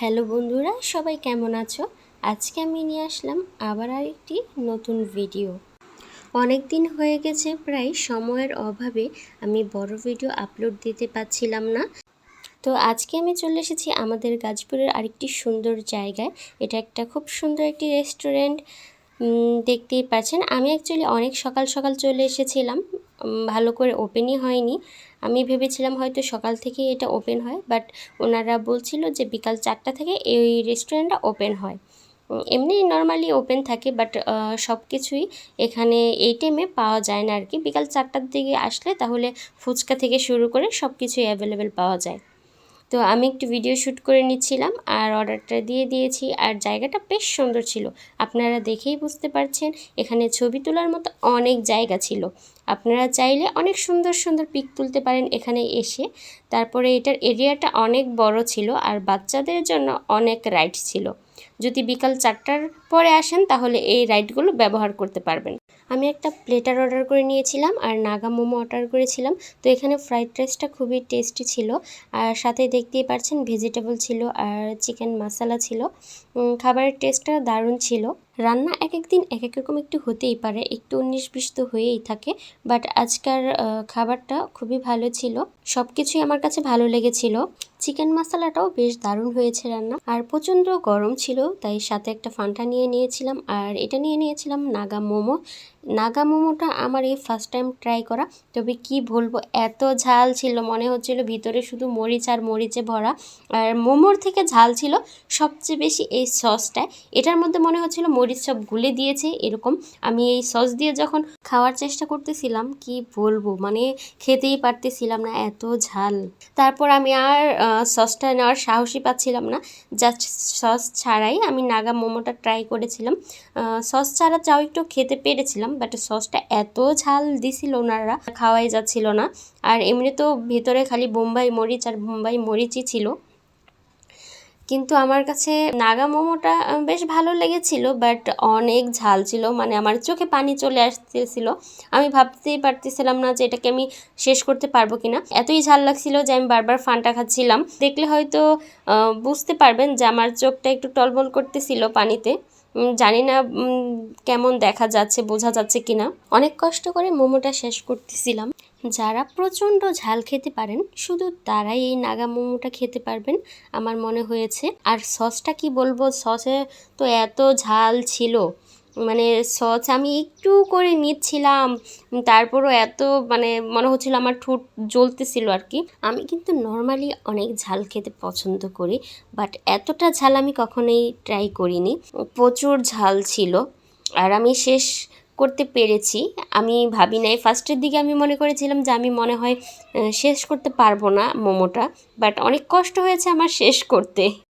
Hello বন্ধুরা, সবাই কেমন আছো? আজকে আমি নিয়ে আসলাম আবার আরেকটি নতুন ভিডিও। অনেক দিন হয়ে গেছে, প্রায় সময়ের অভাবে আমি বড় ভিডিও আপলোড দিতে পারছিলাম না। তো আজকে আমি চলে এসেছি আমাদের গাজপুরের আরেকটি সুন্দর জায়গায়। এটা একটা খুব সুন্দর একটি রেস্টুরেন্ট। দেখতেই পাচ্ছেন। আমি অ্যাকচুয়ালি অনেক সকাল সকাল চলে এসেছিলাম। ভালো করে ওপেনই হয়নি। আমি ভেবেছিলাম হয়তো সকাল থেকে এটা ওপেন হয় বাট ওনারা বলছিল যে বিকাল চারটা থেকে এই রেস্টুরেন্টটা ওপেন হয়। এমনি নর্মালি ওপেন থাকে বাট সব কিছুই এখানে এই টাইমে পাওয়া যায় না আর কি বিকাল চারটার দিকে আসলে তাহলে ফুচকা থেকে শুরু করে সব কিছুই অ্যাভেলেবেল পাওয়া যায়। তো আমি একটু ভিডিও শ্যুট করে নিচ্ছিলাম আর অর্ডারটা দিয়ে দিয়েছি আর জায়গাটা বেশ সুন্দর ছিল। আপনারা দেখেই বুঝতে পারছেন, এখানে ছবি তোলার মতো অনেক জায়গা ছিল। আপনারা চাইলে অনেক সুন্দর সুন্দর পিক তুলতে পারেন এখানে এসে। তারপরে এটার এরিয়াটা অনেক বড় ছিল আর বাচ্চাদের জন্য অনেক রাইড ছিল। যদি বিকাল চারটার পরে আসেন, তাহলে এই রাইডগুলো ব্যবহার করতে পারবেন। আমি একটা প্লেটার অর্ডার করে নিয়েছিলাম আর নাগা মোমো অর্ডার করেছিলাম। তো এখানে ফ্রাইড রাইসটা খুবই টেস্টি ছিল আর সাথে দেখতেই পাচ্ছেন ভেজিটেবল ছিল আর চিকেন মশালা ছিল। খাবারের টেস্টটা দারুণ ছিল। রান্না এক এক দিন এক এক রকম একটু হতেই পারে, একটু উনিশ বিশ তো হয়েই থাকে, বাট আজকার খাবারটা খুবই ভালো ছিল। সব কিছুই আমার কাছে ভালো লেগেছিল। চিকেন মশলাটাও বেশ দারুণ হয়েছে রান্না। আর প্রচণ্ড গরম ছিল, তাই সাথে একটা ফান্টা নিয়ে নিয়েছিলাম। আর এটা নিয়ে নিয়েছিলাম নাগা মোমো। নাগা মোমোটা আমার এই ফার্স্ট টাইম ট্রাই করা। তবে কি বলব, এত ঝাল ছিল, মনে হচ্ছিল ভিতরে শুধু মরিচ আর মরিচে ভরা। আর মোমোর থেকে ঝাল ছিল সবচেয়ে বেশি এই সসটায় এটার মধ্যে মনে হচ্ছিল মরিচ সব গুলে দিয়েছে, এরকম। আমি এই সস দিয়ে যখন খাওয়ার চেষ্টা করতেছিলাম, কি বলব মানে খেতেই পারতেছিলাম না, এত ঝাল। তারপর আমি আর সসটা নেওয়ার সাহসই পাচ্ছিলাম না। জাস্ট সস ছাড়াই আমি নাগা মোমোটা ট্রাই করেছিলাম। সস ছাড়া চাও একটু খেতে পেরেছিলাম বাট সসটা এত ঝাল দিছিল ওনারা, খাওয়াই যাচ্ছিল না। আর এমনি তো ভেতরে খালি বোম্বাই মরিচ আর বোম্বাই মরিচই ছিল। কিন্তু আমার কাছে নাগা মোমোটা বেশ ভালো লেগেছিল বাট অনেক ঝাল ছিল মানে আমার চোখে পানি চলে আসতেছিল। আমি ভাবতেই পারতেছিলাম না যে এটাকে আমি শেষ করতে পারব কিনা। এতই ঝাল লাগছিল যে আমি বারবার ফানটা খাচ্ছিলাম। দেখলে হয়তো বুঝতে পারবেন যে আমার চোখটা একটু টলবল করতেছিল পানিতে। জানি না কেমন দেখা যাচ্ছে, বোঝা যাচ্ছে কিনা। অনেক কষ্ট করে মোমোটা শেষ করতেছিলাম। যারা প্রচণ্ড ঝাল খেতে পারেন, শুধু তারাই এই নাগা মোমোটা খেতে পারবেন, আমার মনে হয়েছে। আর সসটা কি বলব, সসে তো এত ঝাল ছিল। মানে সস আমি একটু করে নিচ্ছিলাম, তারপরও এত মানে মনে হচ্ছিল আমার ঠোঁট জ্বলতেছিল আর কি। আমি কিন্তু নর্মালি অনেক ঝাল খেতে পছন্দ করি, বাট এতটা ঝাল আমি কখনোই ট্রাই করিনি। প্রচুর ঝাল ছিল। আর আমি শেষ করতে পেরেছি। আমি ভাবি নাই। ফার্স্টের দিকে আমি মনে করেছিলাম যে আমি মনে হয় শেষ করতে পারব না মোমোটা। বাট অনেক কষ্ট হয়েছে আমার শেষ করতে।